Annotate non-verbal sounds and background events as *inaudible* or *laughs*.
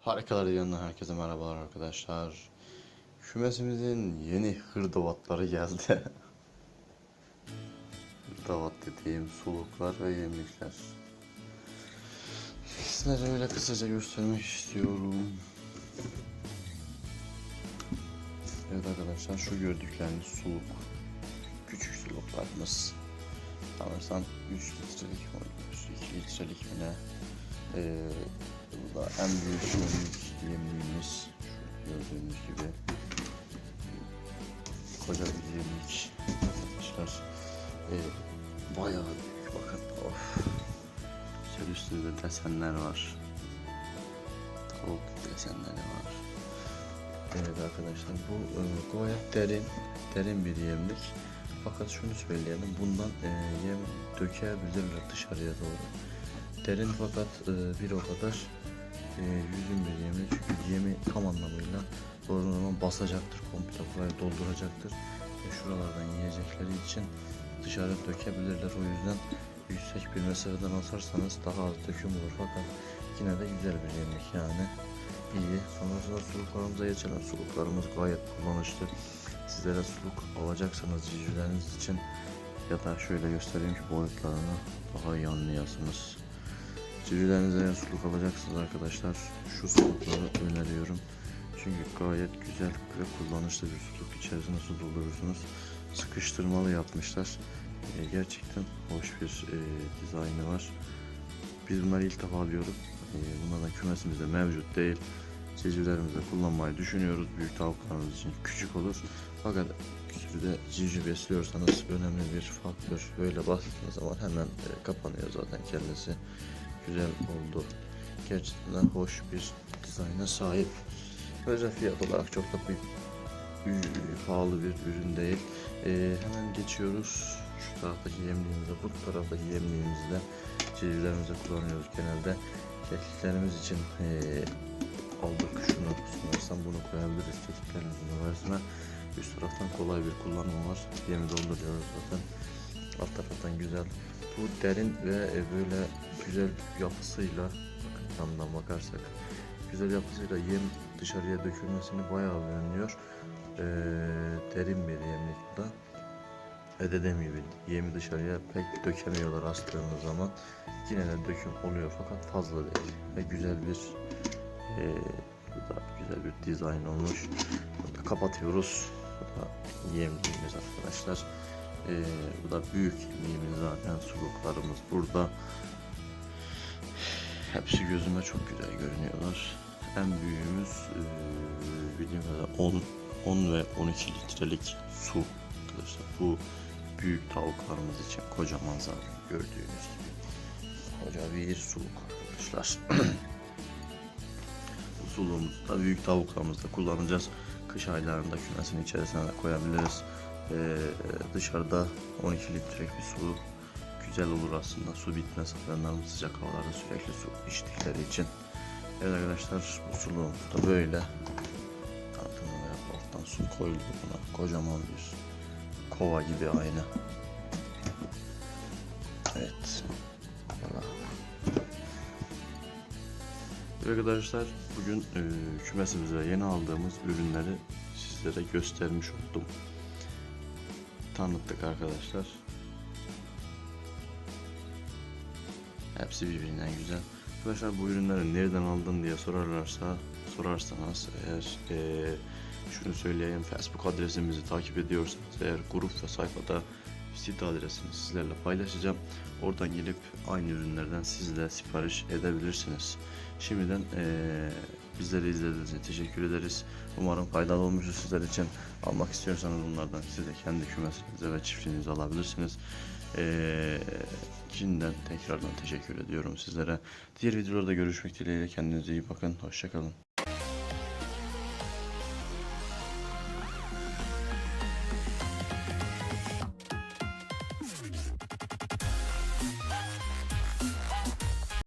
Harikalar yanına herkese merhabalar arkadaşlar. Kümesimizin yeni hırdavatları geldi. *laughs* Hırdavat dediğim suluklar ve yemlikler. Sizlere öyle kısaca göstermek istiyorum. Evet arkadaşlar şu gördükleriniz suluk. Küçük suluklarımız. Sanırsam 3 litrelik mi oluyor? 2 litrelik mi ne? Ee, bu da en büyük yemliğimiz. Şu gördüğünüz gibi. Koca bir yemlik arkadaşlar. Ee, bayağı büyük bakın. Of. Üstünde desenler var. Tavuk desenleri var. Evet arkadaşlar bu e, gayet derin, derin bir yemlik. Fakat şunu söyleyelim, bundan e, yem dökebilirler dışarıya doğru. Derin fakat e, bir o kadar e, yüzün bir yemlik. Çünkü yemi tam anlamıyla doğru zaman basacaktır, komple burayı dolduracaktır. Ve şuralardan yiyecekleri için dışarı dökebilirler. O yüzden yüksek bir mesafeden asarsanız daha az döküm olur. Fakat yine de güzel bir yemlik yani iyi. Sonrasında suluklarımıza geçelim. Suluklarımız gayet kullanışlı. Sizlere suluk alacaksanız civcivleriniz için ya da şöyle göstereyim ki boyutlarını daha iyi anlayasınız. Civcivlerinize eğer suluk alacaksınız arkadaşlar şu sulukları öneriyorum. Çünkü gayet güzel ve kullanışlı bir suluk. İçerisine su doldurursunuz. Sıkıştırmalı yapmışlar. Ee, gerçekten hoş bir e, dizaynı var. Biz bunları ilk defa alıyoruz. Ee, bunlardan kümesimizde mevcut değil. Civcivlerimizde kullanmayı düşünüyoruz. Büyük tavuklarımız için küçük olur. Fakat sürüde civciv besliyorsanız önemli bir faktör. Böyle bastığınız zaman hemen e, kapanıyor zaten kendisi. Güzel oldu. Gerçekten hoş bir dizayna sahip. Ayrıca fiyat olarak çok da büyük, pahalı bir ürün değil. Ee, hemen geçiyoruz. Şu taraftaki yemliğimize, bu taraftaki yemliğimizde civcivlerimize kullanıyoruz genelde. Kekliklerimiz için ee, aldık şunu. Sanırsam bunu koyabiliriz kekiklerimizin arasına. Üst taraftan kolay bir kullanımı var. Yemi dolduruyoruz zaten. Alt taraftan güzel. Bu derin ve e, böyle güzel yapısıyla yandan bakarsak güzel yapısıyla yem dışarıya dökülmesini bayağı önlüyor. Ee, derin bir yemlik da. Ve dediğim yemi dışarıya pek dökemiyorlar astığınız zaman. Yine de döküm oluyor fakat fazla değil. Ve güzel bir e, bu da güzel bir dizayn olmuş. Bunu da kapatıyoruz. Bu da yemliğimiz arkadaşlar. Ee, bu da büyük yemliğimiz zaten suluklarımız burada. Hepsi gözüme çok güzel görünüyorlar. En büyüğümüz e, bildiğim kadar 10, 10 ve 12 litrelik su arkadaşlar. Bu büyük tavuklarımız için kocaman zaten gördüğünüz gibi. Koca bir suluk arkadaşlar. *clears throat* Bu suluğumuzu da büyük tavuklarımızda kullanacağız. Kış aylarında kümesin içerisine de koyabiliriz. Ee, dışarıda 12 litrelik bir su güzel olur aslında. Su bitmez. Hayvanlarımız sıcak havalarda sürekli su içtikleri için. Evet arkadaşlar bu suluğumuz da böyle. Altına da alttan su koyuluyor buna. Kocaman bir kova gibi aynı. Evet. Evet arkadaşlar bugün e, kümesimize yeni aldığımız ürünleri sizlere göstermiş oldum. Tanıttık arkadaşlar. Hepsi birbirinden güzel. Arkadaşlar bu ürünleri nereden aldın diye sorarlarsa sorarsanız eğer e, şunu söyleyeyim Facebook adresimizi takip ediyorsanız eğer grup ve sayfada site adresini sizlerle paylaşacağım. Oradan gelip aynı ürünlerden siz de sipariş edebilirsiniz. Şimdiden eee bizleri izlediğiniz için teşekkür ederiz. Umarım faydalı olmuştur sizler için. Almak istiyorsanız bunlardan siz de kendi kümesinize ve çiftliğinize alabilirsiniz. Eee şimdiden tekrardan teşekkür ediyorum sizlere. Diğer videolarda görüşmek dileğiyle kendinize iyi bakın. Hoşçakalın.